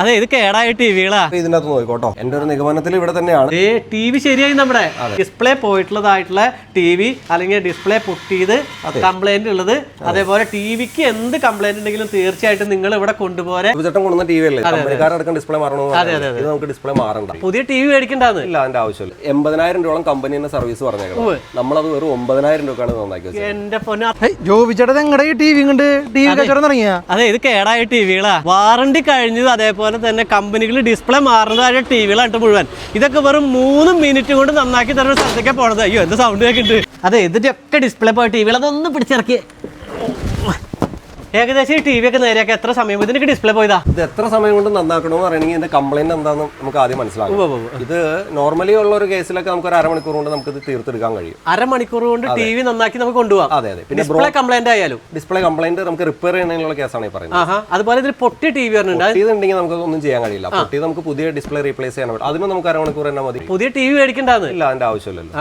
അതെ. ഇത് കേടായ ടിവികളാ എന്റെ ഒരു നിഗമനത്തിൽ ഇവിടെ തന്നെയാണ്. ഏ ടി വി ശരിയായി നമ്മുടെ. ഡിസ്പ്ലേ പോയിട്ടുള്ളതായിട്ടുള്ള ടി വി അല്ലെങ്കിൽ ഡിസ്പ്ലേ പൊട്ടിയത് കംപ്ലൈന്റ് ഉള്ളത്. അതേപോലെ ടിവിക്ക് എന്ത് കംപ്ലൈന്റ് ഉണ്ടെങ്കിലും തീർച്ചയായിട്ടും നിങ്ങൾ ഇവിടെ കൊണ്ടുപോരെ. ചേട്ടൻ കൊണ്ടുവന്ന ടി വി അല്ലേ? കമ്പനിക്കാരടക്കം ഡിസ്പ്ലേ മാറണമെന്ന് അതെ. ഇത് നമുക്ക് ഡിസ്പ്ലേ മാറണ്ട. പുതിയ ടി വി മേടിക്കേണ്ടത് ഇല്ല അതിന്റെ ആവശ്യമില്ല. എൺപതിനായിരം രൂപ കമ്പനി സർവീസ് പറഞ്ഞേക്കണം. നമ്മളത് വെറും ഒമ്പതിനായിരം രൂപക്കാണ് നന്നാക്കി വെച്ചത് എന്റെ പൊന്ന. ജോബിച്ചേട്ടൻ ഈ ടി വി കണ്ട്? ടി വി കച്ചവടം തുടങ്ങിയ അതെ ഇത് കേടായ ടിവികളാ വാറണ്ടി കഴിഞ്ഞത് അതേപോലെ തന്നെ കമ്പനികൾ ഡിസ്പ്ലേ മാറുന്നതായ ടിവികളാണ് മുഴുവൻ. ഇതൊക്കെ വെറും മൂന്ന് മിനിറ്റ് കൊണ്ട് നന്നാക്കി തരുന്ന സ്ഥലത്തേക്കാണ് പോണത്. അയ്യോ എന്ത് സൗണ്ട് കേൾക്കുന്നുണ്ട് അതെ ഇതിന്റെ ഒക്കെ ഡിസ്പ്ലേ പോയ ടിവികൾ അതൊന്ന് പിടിച്ചിറക്കി. ഏകദേശം ഈ ടി വി ഒക്കെ നേരെയൊക്കെ. എത്ര സമയം ഇതിനൊക്കെ ഡിസ്പ്ലേ പോയതാ? ഇത് എത്ര സമയം കൊണ്ട് നന്നാക്കണമെന്ന് പറയണമെങ്കിൽ ഇതിന്റെ കംപ്ലൈന്റ് എന്താണെന്ന് നമുക്ക് ആദ്യം മനസ്സിലാകും ഇത് നോർമലി ഉള്ള ഒരു കേസിലൊക്കെ നമുക്ക് ഒരു അരമണിക്കൂർ കൊണ്ട് നമുക്ക് ഇത് തീർത്തെടുക്കാൻ കഴിയും. അരമണിക്കൂർ കൊണ്ട് ടി വി നന്നാക്കി നമുക്ക് കൊണ്ടുപോകാം അതെ അതെ. പിന്നെ ഡിസ്പ്ലേ കംപ്ലൈന്റ് ആയാലും. ഡിസ്പ്ലേ കംപ്ലൈന്റ് നമുക്ക് റിപ്പയർ ചെയ്യുന്നതിനുള്ള കേസാണ് ഈ പറയുന്നത്. അതുപോലെ ഇതിൽ പൊട്ടി ടി വി ഇതുണ്ടെങ്കിൽ നമുക്ക് ഒന്നും ചെയ്യാൻ കഴിയില്ല. പൊട്ടി നമുക്ക് പുതിയ ഡിസ്പ്ലേ റീപ്ലേസ് ചെയ്യാൻ പറ്റും. അതിന് നമുക്ക് അരമണിക്കൂർ തന്നെ മതി. പുതിയ ടി വി മേടിക്കേണ്ടത് ഇല്ല അതിന്റെ ആവശ്യമില്ലല്ലോ.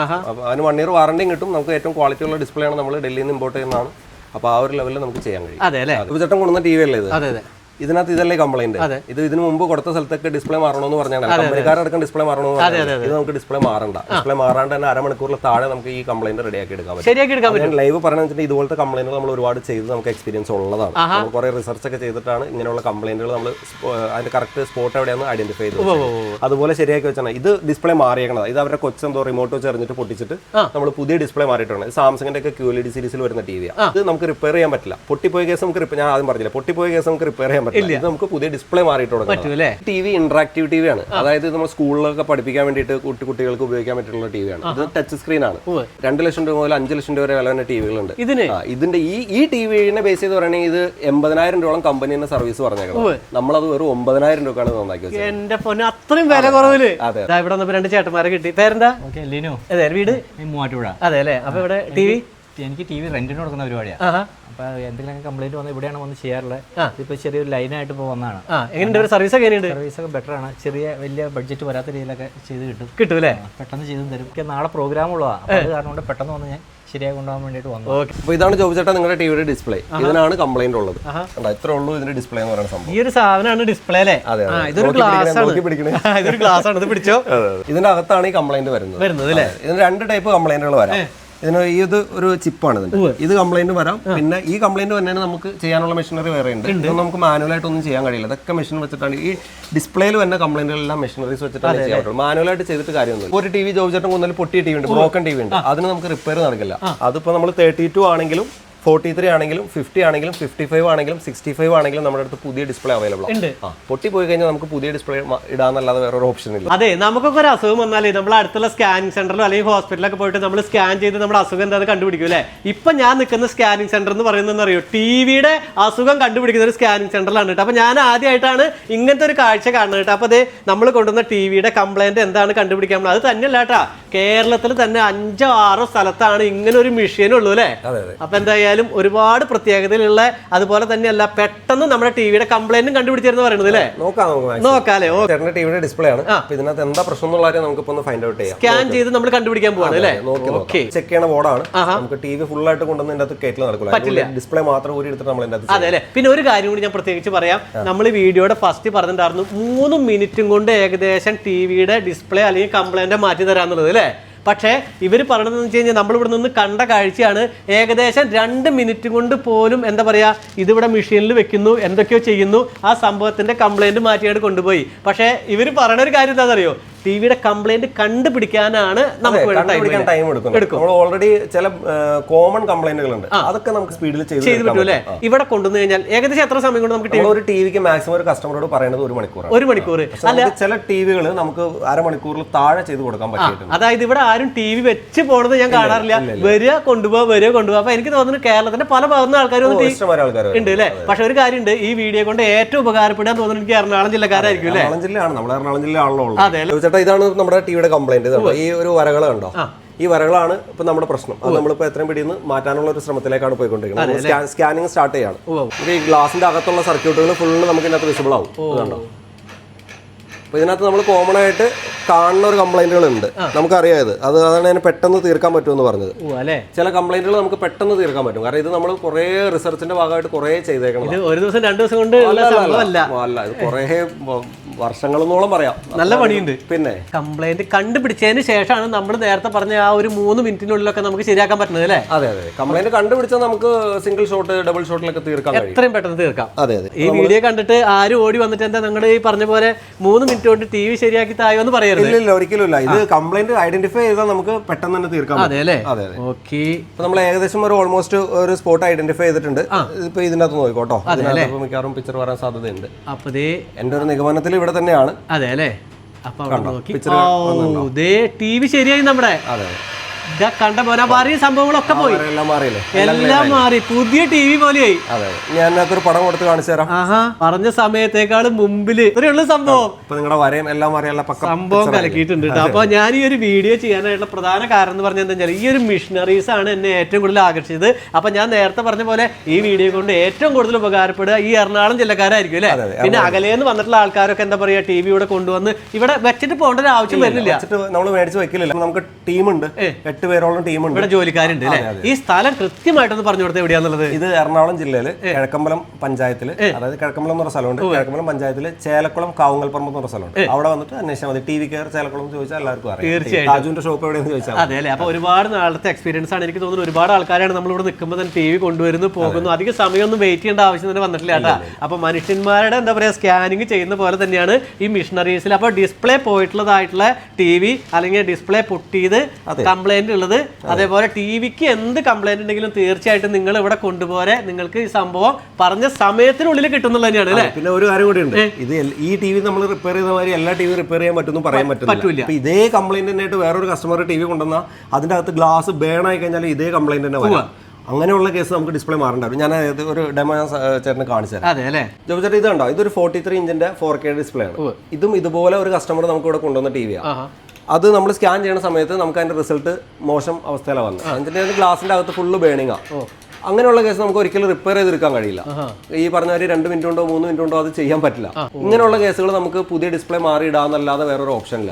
അതിന് വൺ ഇയർ വാറണ്ടിയും കിട്ടും. നമുക്ക് ഏറ്റവും ക്വാളിറ്റി ഉള്ള ഡിസ്പ്ലേ ആണ് നമ്മൾ ഡൽഹിയിൽ നിന്ന് ഇമ്പോർട്ട് ചെയ്യുന്നതാണ്. അപ്പൊ ആ ഒരു ലെവലിൽ നമുക്ക് ചെയ്യാൻ കഴിയും. അതെ അല്ലേ? ചേട്ടൻ കൊണ്ടുവന്ന ടി വി അല്ലേ ഇത്? അതെ അതെ. ഇതിനകത്ത് ഇതല്ലേ കംപ്ലൈന്റ് ഇത് ഇതിന് മുമ്പ് കൊടുത്ത സ്ഥലത്തൊക്കെ ഡിസ്പ്ലേ മാറണമെന്ന് പറഞ്ഞാൽ കമ്പനിക്കാരടക്കം ഡിസ്പ്ലേ മാറണമെന്ന് പറഞ്ഞാൽ ഇത് നമുക്ക് ഡിസ്പ്ലേ മാറണ്ട. ഡിസ്പ്ലേ മാറാണ്ട് തന്നെ അരമണിക്കൂറിൽ താഴെ നമുക്ക് ഈ കംപ്ലൈന്റ് റെഡിയാക്കി എടുക്കാൻ പറ്റും. ലൈവ് പറഞ്ഞാൽ ഇതുപോലത്തെ കംപ്ലൈന്റുകൾ നമ്മൾ ഒരുപാട് ചെയ്ത് നമുക്ക് എക്സ്പീരിയൻസ് ഉള്ളതാണ്. നമ്മൾ കുറെ റിസർച്ച് ഒക്കെ ചെയ്തിട്ടാണ് ഇങ്ങനെയുള്ള കംപ്ലൈന്റുകൾ നമ്മൾ അതിന്റെ കറക്റ്റ് സ്പോട്ട് എവിടെയാണ് ഐഡന്റിഫൈ ചെയ്തത് അതുപോലെ ശരിയാക്കി വെച്ചാൽ ഇത് ഡിസ്പ്ലേ മാറിയേക്കണത്. ഇത് അവരുടെ കൊച്ചെന്തോ റിമോട്ട് വെച്ച് എറിഞ്ഞിട്ട് പൊട്ടിച്ചിട്ട് നമ്മൾ പുതിയ ഡിസ്പ്ലേ മാറിയിട്ടുണ്ട്. സാംസങ്ങിന്റെ ഒക്കെ ക്യൂ എൽ ഡി സീരീസിൽ വരുന്ന ടി വിയാണ് ഇത് നമുക്ക് റിപ്പയർ ചെയ്യാൻ പറ്റില്ല. പൊട്ടിപ്പോയ കേസ് നമുക്ക് ഞാൻ ആദ്യം പറഞ്ഞില്ല പൊട്ടിപ്പോയ കേസ് നമുക്ക് റിപ്പയർ ചെയ്യാൻ പറ്റില്ല. ഇത് നമുക്ക് പുതിയ ഡിസ്പ്ലേ മാറിയിട്ട് തുടങ്ങും T V interactive T V ആണ്. അതായത് നമ്മൾ സ്കൂളിലൊക്കെ പഠിപ്പിക്കാൻ വേണ്ടിയിട്ട് കുട്ടി കുട്ടികൾക്ക് ഉപയോഗിക്കാൻ പറ്റിയിട്ടുള്ള ടി വി ആണ്. ഇത് ടച്ച് സ്ക്രീൻ ആണ്. രണ്ട് ലക്ഷം രൂപ മുതൽ അഞ്ച് ലക്ഷം രൂപ വരെ വില വരുന്ന ടിവികളുണ്ട് വികളുണ്ട്. ഇതിന്റെ ഈ ഈ ടി വിനെ ബേസ് ചെയ്ത് പറയുകയാണെങ്കിൽ ഇത് എൺപതിനായിരം രൂപ കമ്പനി തന്നെ സർവീസ് പറഞ്ഞേക്കണം. നമ്മളത് വെറും ഒമ്പതിനായിരം രൂപയാണ് നന്നാക്കി എന്റെ പൊന്നെ അത്രയും വില കുറവിൽ. അതെ. ഇവിടെ വന്നപ്പോ രണ്ട് ചേട്ടന്മാരെ കിട്ടി. പേരെന്താ? ഓക്കെ ലിനു. അതെ വീട്? മൂവാറ്റുപുഴ. അതെ അല്ലേ? അപ്പൊ ഇവിടെ ടി വി? എനിക്ക് ടി വി റെന്റിന് കൊടുക്കുന്ന പരിപാടിയാണ് അപ്പോൾ എന്തെങ്കിലും കംപ്ലൈന്റ് വന്നാൽ ഇവിടെയാണ് വന്ന് ചെയ്യാറുള്ളത് ഇപ്പൊ ചെറിയൊരു ലൈനായിട്ട് ഇപ്പോൾ വന്നതാണ്. ആ എങ്ങനെയുണ്ട്? ഒരു സർവീസ് ഒക്കെ സർവീസ് ഒക്കെ ബെറ്റർ ആണ്. ചെറിയ വലിയ ബഡ്ജറ്റ് വരാത്ത രീതിയിലൊക്കെ ചെയ്ത് കിട്ടും. കിട്ടും അല്ലേ? പെട്ടെന്ന് ചെയ്തും തരും. എനിക്ക് നാളെ പ്രോഗ്രാം ഉള്ളതാണ് അപ്പോൾ അത് കാരണം കൊണ്ട് പെട്ടെന്ന് വന്ന് ഞാൻ ശരിയായി കൊണ്ടുപോകാൻ വേണ്ടിയിട്ട് വന്നു. ഓക്കെ. അപ്പൊ ഇതാണ് ചോദിച്ചേട്ടാ നിങ്ങളുടെ ടിവിയുടെ ഡിസ്പ്ലേ ഇതിനാണ് കംപ്ലൈന്റ് ഉള്ളത്. കണ്ടോ, ഇത്രേ ഉള്ളൂ ഇതിന്റെ ഡിസ്പ്ലേ എന്ന് പറയുന്ന സംഭവം. ഈ ഒരു സാധനമാണ് ഡിസ്പ്ലേ അല്ലേ. ഇതൊരു ഗ്ലാസ് ആണ്. ഇതൊരു ഗ്ലാസ് ആണ്. ഇത് പിടിച്ചോ? ഇതിന്റെ അകത്താണ് ഈ കംപ്ലൈന്റ് വരുന്നത്. വരുന്നത് അല്ലേ? ഇതിന് രണ്ട് ടൈപ്പ് കംപ്ലൈന്റുകൾ വരാം. ഇതിന് ഈ ഇത് ഒരു ചിപ്പാണ് ഇത് കംപ്ലൈന്റ് വരാം. പിന്നെ ഈ കംപ്ലൈന്റ് തന്നെ നമുക്ക് ചെയ്യാനുള്ള മെഷീനറി വേറെ ഉണ്ട്. ഇതൊന്നും നമുക്ക് മാനുവലായിട്ട് ഒന്നും ചെയ്യാൻ കഴിയില്ല. ഇതൊക്കെ മെഷീൻ വെച്ചിട്ടാണ്. ഈ ഡിസ്പ്ലേയിൽ വന്ന കംപ്ലൈന്റുകളെല്ലാം മെഷീനറീസ് വെച്ചിട്ടാണ് ചെയ്യാൻ പറ്റുള്ളൂ മാനുവലായിട്ട് ചെയ്തിട്ട് കാര്യമൊന്നും ഒരു ടി വി ജോബ് ചേട്ടൻ കൊന്നാലും പൊട്ടിയ ടി വി ഉണ്ട് ബ്രോക്കൺ ടി വി ഉണ്ട്. അതിന് നമുക്ക് റിപ്പയർ നടക്കില്ല. അതിപ്പോ നമ്മൾ തേർട്ടി ടു ആണെങ്കിലും ഫോർട്ടി ത്രീ ആണെങ്കിലും ഫിഫ്റ്റി ആണെങ്കിലും ഫിഫ്റ്റി ഫൈവ് ആണെങ്കിലും സിക്സ്റ്റി ഫൈവ് ആണെങ്കിലും നമ്മുടെ അടുത്ത് പുതിയ ഡിസ്പ്ലേ അവൈലബിൾ ഉണ്ട്. പൊട്ടി പോയി കഴിഞ്ഞാൽ നമുക്ക് പുതിയ ഡിസ്പ്ലേ ഇടാന്നല്ലാതെ വേറൊരു ഓപ്ഷൻ ഇല്ല. അതെ നമുക്കൊക്കെ ഒരു അസുഖം വന്നാലേ നമ്മൾ അടുത്തുള്ള സ്കാനിങ് സെന്ററിലോ അല്ലെങ്കിൽ ഹോസ്പിറ്റലൊക്കെ പോയിട്ട് നമ്മൾ സ്കാൻ ചെയ്ത് നമ്മുടെ അസുഖം എന്താണെന്ന് കണ്ടുപിടിക്കും അല്ലേ? ഇപ്പൊ ഞാൻ നിൽക്കുന്ന സ്കാനിങ് സെന്റർ എന്ന് പറയുന്നത് അറിയോ? ടിവിയുടെ അസുഖം കണ്ടുപിടിക്കുന്ന ഒരു സ്കാനിങ് സെന്ററിലാണ് കേട്ടോ. അപ്പൊ ഞാൻ ആദ്യമായിട്ടാണ് ഇങ്ങനത്തെ ഒരു കാഴ്ച കാണുന്നത് കേട്ടോ. അപ്പൊ അതെ നമ്മൾ കൊണ്ടുവന്ന ടിവിയുടെ കംപ്ലൈന്റ് എന്താണ് കണ്ടുപിടിക്കാൻ. അത് തന്നെയല്ല കേട്ടാ. കേരളത്തിൽ തന്നെ അഞ്ചോ ആറോ സ്ഥലത്താണ് ഇങ്ങനെ ഒരു മെഷീൻ ഉള്ളൂ അല്ലേ? അപ്പൊ അതെ എന്തായാലും ഒരുപാട് പ്രത്യേകതയിലുള്ള അതുപോലെ തന്നെയല്ല പെട്ടെന്ന് നമ്മുടെ ടിവിയുടെ കംപ്ലൈന്റും കണ്ടുപിടിച്ചിരുന്നു പറയുന്നത് അല്ലേ? നോക്കാം. നോക്കാല്ലേ? ഓ. ചേട്ടന്റെ ടിവിയുടെ ഡിസ്പ്ലേ ആണ്. ഇതിനകത്ത് എന്താ പ്രശ്നം എന്നുള്ള കാര്യം നമുക്ക് ഒന്ന് ഫൈൻഡ് ഔട്ട് ചെയ്യാം. സ്കാൻ ചെയ്ത് നമ്മൾ കണ്ടുപിടിക്കാൻ പോവാണ് അല്ലേ? നോക്കി ഓക്കെ. ചെക്ക് ചെയ്യണ ബോർഡാണ് നമുക്ക് ടി വി ഫുൾ ആയിട്ട് കൊണ്ടുവന്ന് ഇതിന്റെ അകത്ത് കയറ്റിൽ നടക്കില്ല ഡിസ്പ്ലേ മാത്രം ഊരി എടുത്തിട്ട് നമ്മൾ ഇതിന്റെ അകത്ത് അതെ അല്ലേ? പിന്നെ ഒരു കാര്യം കൂടി ഞാൻ പ്രത്യേകിച്ച് പറയാം. നമ്മൾ വീഡിയോയുടെ ഫസ്റ്റ് പറഞ്ഞിട്ടുണ്ടായിരുന്നു മൂന്ന് മിനിറ്റും കൊണ്ട് ഏകദേശം ടി വിയുടെ ഡിസ്പ്ലേ അല്ലെങ്കിൽ കംപ്ലൈന്റ് മാറ്റി തരാന്നുള്ളത് അല്ലേ? പക്ഷേ ഇവർ പറയണതെന്ന് വെച്ച് കഴിഞ്ഞാൽ നമ്മളിവിടെ നിന്ന് കണ്ട കാഴ്ചയാണ് ഏകദേശം രണ്ട് മിനിറ്റ് കൊണ്ട് പോലും എന്താ പറയുക ഇതിവിടെ മെഷീനിൽ വെക്കുന്നു എന്തൊക്കെയോ ചെയ്യുന്നു. ആ സംഭവത്തിന്റെ കംപ്ലൈന്റ് മാറ്റിയാണ് കൊണ്ടുപോയി. പക്ഷേ ഇവർ പറയണ ഒരു കാര്യം എന്താണെന്നറിയോ? ടി വിയുടെ കംപ്ലൈന്റ് കണ്ടുപിടിക്കാനാണ് നമുക്ക്. ടൈം എടുക്കും. ഓൾറെഡി ചില കോമൺ കംപ്ലൈന്റുകൾ ഉണ്ട് അതൊക്കെ നമുക്ക് സ്പീഡിൽ ചെയ്ത് ചെയ്ത് അല്ലേ ഇവിടെ കൊണ്ടുവന്നു കഴിഞ്ഞാൽ ഏകദേശം എത്ര സമയം കൊണ്ട് നമുക്ക് ഒരു ടിവിക്ക് മാക്സിമം ഒരു കസ്റ്റമറോട് പറയുന്നത് ഒരു മണിക്കൂർ ഒരു മണിക്കൂർ അല്ല ചില ടിവികൾ നമുക്ക് അരമണിക്കൂറിൽ താഴെ ചെയ്ത് കൊടുക്കാൻ പറ്റും അതായത് ഇവിടെ ആരും ടി വി വെച്ച് പോണത് ഞാൻ കാണാറില്ല. വരിക കൊണ്ടുപോവാ വരിക കൊണ്ടുപോവാ അപ്പൊ എനിക്ക് തോന്നുന്നു കേരളത്തിന്റെ പല ഭാഗത്തുനിന്ന് ആൾക്കാരും ഉണ്ട് അല്ലേ പക്ഷെ ഒരു കാര്യമുണ്ട്. ഈ വീഡിയോ കൊണ്ട് ഏറ്റവും ഉപകാരപ്പെടാൻ തോന്നുന്നു എനിക്ക് എറണാകുളം ജില്ലക്കാരായിരിക്കും അല്ലേ എറണാകുളം ജില്ലയാണ്. നമ്മൾ എറണാകുളം ജില്ലയാണല്ലോ അതെ ചേട്ടാ ഇതാണ് നമ്മുടെ ടിവിയുടെ കംപ്ലൈന്റ് ഈ ഒരു വരകൾ കണ്ടോ? ഈ വരകളാണ് ഇപ്പൊ നമ്മുടെ പ്രശ്നം. അത് നമ്മളിപ്പോ എത്രയും പിടിയിൽ മാറ്റാനുള്ള ഒരു ശ്രമത്തിലേക്കാണ് പോയിക്കൊണ്ടിരിക്കുന്നത്. സ്കാനിങ് സ്റ്റാർട്ട് ചെയ്യാണ്. ഈ ഗ്ലാസിന്റെ അകത്തുള്ള സർക്യൂട്ടുകൾ ഫുള്ള് നമുക്ക് ഇതിനകത്ത് വിസിബിൾ ആവും കണ്ടോ അപ്പൊ ഇതിനകത്ത് നമ്മൾ കോമൺ ആയിട്ട് കാണുന്ന ഒരു കംപ്ലൈന്റുകൾ ഉണ്ട്. നമുക്കറിയാം ഇത്. അത് അതാണ് ഞാൻ പെട്ടെന്ന് തീർക്കാൻ പറ്റുമെന്ന് പറഞ്ഞത്. ചില കംപ്ലൈന്റുകൾ നമുക്ക് പെട്ടെന്ന് തീർക്കാൻ പറ്റും. കാരണം ഇത് നമ്മൾ കുറെ റിസർച്ചിന്റെ ഭാഗമായിട്ട് കുറെ ചെയ്തേക്കണം ഒരു ദിവസം രണ്ട് ദിവസം കൊണ്ട് അല്ല ഇത് കുറേ വർഷങ്ങളെന്നോളം പറയാം. നല്ല പണിയുണ്ട്. പിന്നെ? കംപ്ലൈന്റ് കണ്ടുപിടിച്ചതിന് ശേഷമാണ് നമ്മൾ നേരത്തെ പറഞ്ഞ ആ ഒരു മൂന്ന് മിനിറ്റിനുള്ളിലൊക്കെ നമുക്ക് ശരിയാക്കാൻ പറ്റുന്നത് അല്ലേ? അതെ അതെ. കംപ്ലൈന്റ് കണ്ടുപിടിച്ചാൽ നമുക്ക് സിംഗിൾ ഷോട്ട് ഡബിൾ ഷോട്ടിലൊക്കെ തീർക്കാം എത്രയും പെട്ടെന്ന് തീർക്കാം. അതെ അതെ. ഈ വീഡിയോ കണ്ടിട്ട് ആരും ഓടി വന്നിട്ട് എന്താ നിങ്ങൾ ഈ പറഞ്ഞ പോലെ മൂന്ന് മിനിറ്റ് കൊണ്ട് ടി വി ശരിയാക്കി തായോ എന്ന് പറയരുത്. ഇല്ല ഇല്ല ഒരിക്കലും ഇല്ല ഇത് കംപ്ലൈന്റ് ഐഡന്റിഫൈ ചെയ്താൽ നമുക്ക് പെട്ടെന്ന് തന്നെ തീർക്കാം പറ്റും. അതെ അല്ലേ? അതെ അതെ. ഓക്കെ. ഇപ്പൊ നമ്മൾ ഏകദേശം ഒരു ഓൾമോസ്റ്റ് ഒരു സ്പോട്ട് ഐഡന്റിഫൈ ചെയ്തിട്ടുണ്ട്. ഇപ്പൊ ഇതിനകത്ത് നോക്കിക്കോട്ടോ മിക്കവാറും പിക്ചർ വരാൻ സാധ്യതയുണ്ട്. അപ്പൊ ദേ എന്റെ ഒരു നിഗമനത്തിൽ ഇവിടെ തന്നെയാണ്. അതെ അല്ലേ? അപ്പൊ നോക്കി. ടി വി ശരിയായി നമ്മുടെ. അതെ. കണ്ട പോലെ സംഭവങ്ങളൊക്കെ പോയി. എല്ലാം മാറിയില്ലേ? എല്ലാം മാറി. പുതിയ ടി വി പോലെയായി. അതെ ഞാൻ അതിനകത്തൊരു പടം കൊടുത്ത് കാണിച്ചു തരാം. ആഹാ പറഞ്ഞ സമയത്തേക്കാളും മുമ്പിൽ. ഇത്രയുള്ള സംഭവം. ഇപ്പൊ നിങ്ങളുടെ വരയും എല്ലാം മാറിയല്ല സംഭവം കലക്കിയിട്ടുണ്ട് കേട്ടോ. അപ്പൊ ഞാൻ ഈ ഒരു വീഡിയോ ചെയ്യാനായിട്ടുള്ള പ്രധാന കാരണം എന്ന് പറഞ്ഞാൽ എന്താ വെച്ചാൽ ഈ ഒരു മിഷനറീസ് ആണ് എന്നെ ഏറ്റവും കൂടുതൽ ആകർഷിച്ചത്. അപ്പൊ ഞാൻ നേരത്തെ പറഞ്ഞ പോലെ ഈ വീഡിയോ കൊണ്ട് ഏറ്റവും കൂടുതൽ ഉപകാരപ്പെടുക ഈ എറണാകുളം ജില്ലക്കാരായിരിക്കും അല്ലേ? പിന്നെ അകലേന്ന് വന്നിട്ടുള്ള ആൾക്കാരൊക്കെ എന്താ പറയാ ടി വി ഇവിടെ കൊണ്ടുവന്ന് ഇവിടെ വെച്ചിട്ട് പോകേണ്ട ഒരു ആവശ്യം വരുന്നില്ല. നമ്മൾ മേടിച്ച് വെക്കില്ല നമുക്ക് ടീമുണ്ട്. എട്ട് പേരോളം ടീമുണ്ട്. ഇവിടെ ജോലിക്കാരുണ്ട് അല്ലേ? ഈ സ്ഥലം കൃത്യമായിട്ടൊന്ന് പറഞ്ഞു കൊടുത്തത് എവിടെയാന്നുള്ളത്? ഇത് എറണാകുളം ജില്ലയിൽ കിഴക്കമ്പലം പഞ്ചായത്തിൽ അതായത് കിഴക്കമ്പലം എന്ന് പറഞ്ഞ സ്ഥലമുണ്ട്. കിഴക്കമ്പലം പഞ്ചായത്തിൽ ചേലക്കുളം കാവുങ്ങൽപ്പറമ്പ് എന്ന് പറഞ്ഞ സ്ഥലമുണ്ട്. അവിടെ വന്നിട്ട് അന്വേഷിച്ചാൽ മതി. ടി വി കെയർ ചേലക്കുളം എന്ന് ചോദിച്ചാൽ എല്ലാവർക്കും അറിയാം. തീർച്ചയായും. താജുവിന്റെ ഷോപ്പ് എവിടെയെന്ന് ചോദിച്ചാൽ. അതെ അല്ലേ? അപ്പൊ ഒരുപാട് നാളത്തെ എക്സ്പീരിയൻസ് ആണ്. എനിക്ക് തോന്നുന്നു ഒരുപാട് ആൾക്കാരാണ് നമ്മൾ ഇവിടെ നിൽക്കുമ്പോൾ തന്നെ ടി വി കൊണ്ടുവരുന്നു പോകുന്നു. അധികം സമയമൊന്നും വെയിറ്റ് ചെയ്യേണ്ട ആവശ്യം തന്നെ വന്നിട്ടില്ല കേട്ടോ. അപ്പൊ മനുഷ്യന്മാരുടെ എന്താ പറയാ സ്കാനിങ് ചെയ്യുന്ന പോലെ തന്നെയാണ് ഈ മിഷനറീസിൽ അപ്പൊ ഡിസ്പ്ലേ പോയിട്ടുള്ളതായിട്ടുള്ള ടി വി അല്ലെങ്കിൽ ഡിസ്പ്ലേ പൊട്ടിയത് കംപ്ലൈന്റ് ഉള്ളത്. അതേപോലെ ടി വിക്ക് എന്ത് കംപ്ലൈന്റ് ഉണ്ടെങ്കിലും തീർച്ചയായിട്ടും നിങ്ങൾ ഇവിടെ കൊണ്ടുപോരെ. നിങ്ങൾക്ക് ഈ സംഭവം പറഞ്ഞ സമയത്തിനുള്ളിൽ കിട്ടുന്നുള്ള തന്നെയാണ് അല്ലേ പിന്നെ ഒരു കാര്യം കൂടി ഉണ്ട്. ഇത് ഈ ടി വി നമ്മൾ റിപ്പയർ ചെയ്ത മാതിരി എല്ലാ ടി വി റിപ്പയർ ചെയ്യാൻ പറ്റുമെന്ന് പറയാൻ പറ്റൂല. പറ്റില്ല അപ്പോൾ ഇതേ കംപ്ലൈന്റ് തന്നെയായിട്ട് വേറൊരു കസ്റ്റമർ ടി വി കൊണ്ടുവന്നാൽ അതിന്റെ അകത്ത് ഗ്ലാസ് ബേൺ ആയി കഴിഞ്ഞാൽ ഇതേ കംപ്ലൈന്റ് തന്നെ വരും. അങ്ങനെയുള്ള കേസ് നമുക്ക് ഡിസ്പ്ലേ മാറണ്ടാവും ഞാൻ ഒരു ഡെമോ ഞാൻ ചേട്ടന് കാണിച്ചു തരാം. ജോബ് ചേട്ടൻ ഇത് കണ്ടോ? ഇതൊരു ഫോർട്ടി ത്രീ ഇഞ്ചിന്റെ ഫോർ കെ ഡിസ്പ്ലേ ആണ്. ഇതും ഇതുപോലെ ഒരു കസ്റ്റമർ നമുക്ക് ഇവിടെ കൊണ്ടുവന്ന ടി വിയാണ് അത് നമ്മൾ സ്കാൻ ചെയ്യുന്ന സമയത്ത് നമുക്ക് അതിന്റെ റിസൾട്ട് മോശം അവസ്ഥയിലാണ് വന്നത്. അതിന്റെ ഗ്ലാസിന്റെ അകത്ത് ഫുള്ള് ബേണിംഗ് അങ്ങനെയുള്ള കേസ് നമുക്ക് ഒരിക്കലും റിപ്പയർ ചെയ്തെടുക്കാൻ കഴിയില്ല. ഈ പറഞ്ഞ ഒരു രണ്ട് മിനിറ്റ് കൊണ്ടോ മൂന്ന് മിനിറ്റ് കൊണ്ടോ അത് ചെയ്യാൻ പറ്റില്ല. ഇങ്ങനെയുള്ള കേസുകൾ നമുക്ക് പുതിയ ഡിസ്പ്ലേ മാറി ഇടാന്നല്ലാതെ വേറൊരു ഓപ്ഷൻ ഇല്ല.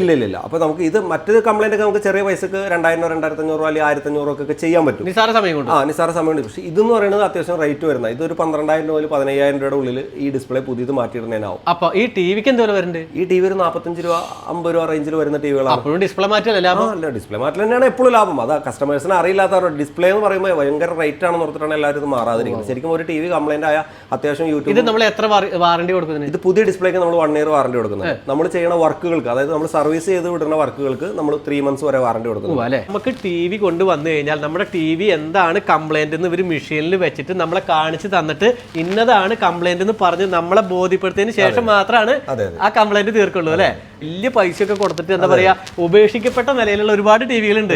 ഇല്ല ഇല്ല അപ്പൊ നമുക്ക് ഇത് മറ്റൊരു കംപ്ലൈന്റ് ഒക്കെ നമുക്ക് ചെറിയ പൈസക്ക് രണ്ടായിരം രണ്ടായിരത്തി അഞ്ഞൂറ് അല്ലെങ്കിൽ ആയിരത്തി അഞ്ഞൂറ് ഒക്കെ ചെയ്യാൻ പറ്റും. നിസാര സമയം കൊണ്ട്. ആ നിസ്സാര സമയമുണ്ട് പക്ഷേ ഇതെന്ന് പറയുന്നത് അത്യാവശ്യം റേറ്റ് വരുന്നത് ഇതൊരു പന്ത്രണ്ടായിരം രൂപ പതിനയ്യായിരം രൂപയുടെ ഉള്ളിൽ ഈ ഡിസ്പ്ലേ പുതിയത് മാറ്റിയിടുന്നതിനാവും. അപ്പൊ ഈ ടിവിക്ക് വിക്ക് എന്തോരം വരുന്നുണ്ട്? ഈ ടി വി ഒരു നാൽപ്പത്തഞ്ച് രൂപ അമ്പത് രൂപ റേഞ്ചിൽ വരുന്ന ടിവികളാണ് ഡിസ്പ്ലേ മാറ്റമല്ല ലാഭം? അല്ല ഡിസ്പ്ലേ മാറ്റൽ തന്നെയാണ് എപ്പോഴും ലാഭം. അത് കസ്റ്റമേഴ്സിന് അറിയില്ലാത്തവരുടെ. ഡിസ്പ്ലേ എന്ന് പറയുമ്പോൾ ഭയങ്കര റേറ്റ് ആണെന്ന് ഓർത്തിട്ടാണ് എല്ലാവരും ഇത് മാറാതിരിക്കുന്നത്. ശരിക്കും ഒരു ടി വി കംപ്ലൈന്റ് ആയ അത്യാവശ്യം യൂട്യൂബ് ഇത് നമ്മൾ എത്ര വാറണ്ടി കൊടുക്കുന്നത് ഇത് പുതിയ ഡിസ്പ്ലേക്ക് നമ്മൾ വൺ ഇയർ വാറണ്ടി കൊടുക്കുന്നത്. നമ്മൾ ചെയ്യുന്ന വർക്കുകൾക്ക് അതായത് നമ്മൾ സർവീസ് ചെയ്ത് വിടുന്ന വർക്കുകൾക്ക് നമ്മൾ ത്രീ മന്ത്സ് വരെ വാറണ്ടി കൊടുക്കുന്നു. അല്ലെ? നമുക്ക് ടി വി കൊണ്ട് വന്നു കഴിഞ്ഞാൽ നമ്മുടെ ടി വി എന്താണ് കംപ്ലൈന്റ് എന്ന് ഇവർ മെഷീനിൽ വെച്ചിട്ട് നമ്മളെ കാണിച്ച് തന്നിട്ട് ഇന്നതാണ് കംപ്ലൈന്റ് എന്ന് പറഞ്ഞ് നമ്മളെ ബോധ്യപ്പെടുത്തിയതിന് ശേഷം മാത്രമാണ് ആ കംപ്ലൈന്റ് തീർക്കുള്ളൂ അല്ലെ? വലിയ പൈസ ഒക്കെ കൊടുത്തിട്ട് എന്താ പറയാ ഉപേക്ഷിക്കപ്പെട്ട നിലയിലുള്ള ഒരുപാട് ടി വികളുണ്ട്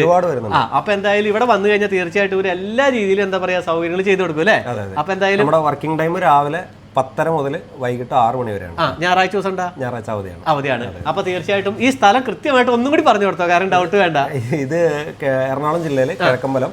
അപ്പൊ എന്തായാലും ഇവിടെ വന്നു കഴിഞ്ഞാൽ തീർച്ചയായിട്ടും ഇവർ എല്ലാ രീതിയിലും എന്താ പറയാ സൗകര്യങ്ങൾ ചെയ്തു കൊടുക്കും അല്ലെ? അപ്പൊ എന്തായാലും നമ്മുടെ വർക്കിംഗ് ടൈം രാവിലെ പത്തര മുതൽ വൈകിട്ട് ആറ് മണി വരെയാണ്. ആ ഞായറാഴ്ച ദിവസം ഉണ്ടാ ഞായറാഴ്ച അവധിയാണ്. അവധിയാണ്. അപ്പൊ തീർച്ചയായിട്ടും ഈ സ്ഥലം കൃത്യമായിട്ട് ഒന്നും കൂടി പറഞ്ഞു കൊടുത്തോ കാരണം ഡൗട്ട് വേണ്ട. ഇത് എറണാകുളം ജില്ലയിലെ കിഴക്കമ്പലം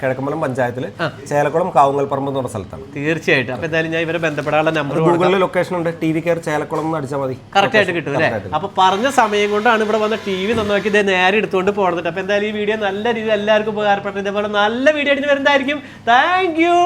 കിഴക്കമ്പലം പഞ്ചായത്തിൽ ചേലക്കുളം കാവുങ്ങൽ പറമ്പ് എന്ന് പറഞ്ഞ സ്ഥലത്താണ്. തീർച്ചയായിട്ടും. അപ്പൊ എന്തായാലും ഞാൻ ഇവരെ ബന്ധപ്പെടാനുള്ള നമ്പർ ഗൂഗിളിൽ ലൊക്കേഷൻ ഉണ്ട്. ടി വി കെയർ ചേലക്കുളം എന്ന് അടിച്ചാൽ മതി. കറക്റ്റ് ആയിട്ട് കിട്ടും അല്ലേ? അപ്പൊ പറഞ്ഞ സമയം കൊണ്ടാണ് ഇവിടെ വന്ന ടി വി നന്നാക്കി ഇതേ നേരെ എടുത്തുകൊണ്ട് പോകുന്നത് അപ്പൊ എന്തായാലും ഈ വീഡിയോ നല്ല രീതിയിൽ എല്ലാവർക്കും ഉപകാരപ്പെട്ടു. ഇതേപോലെ നല്ല വീഡിയോ ആയിട്ട് വരുന്നതായിരിക്കും. Thank you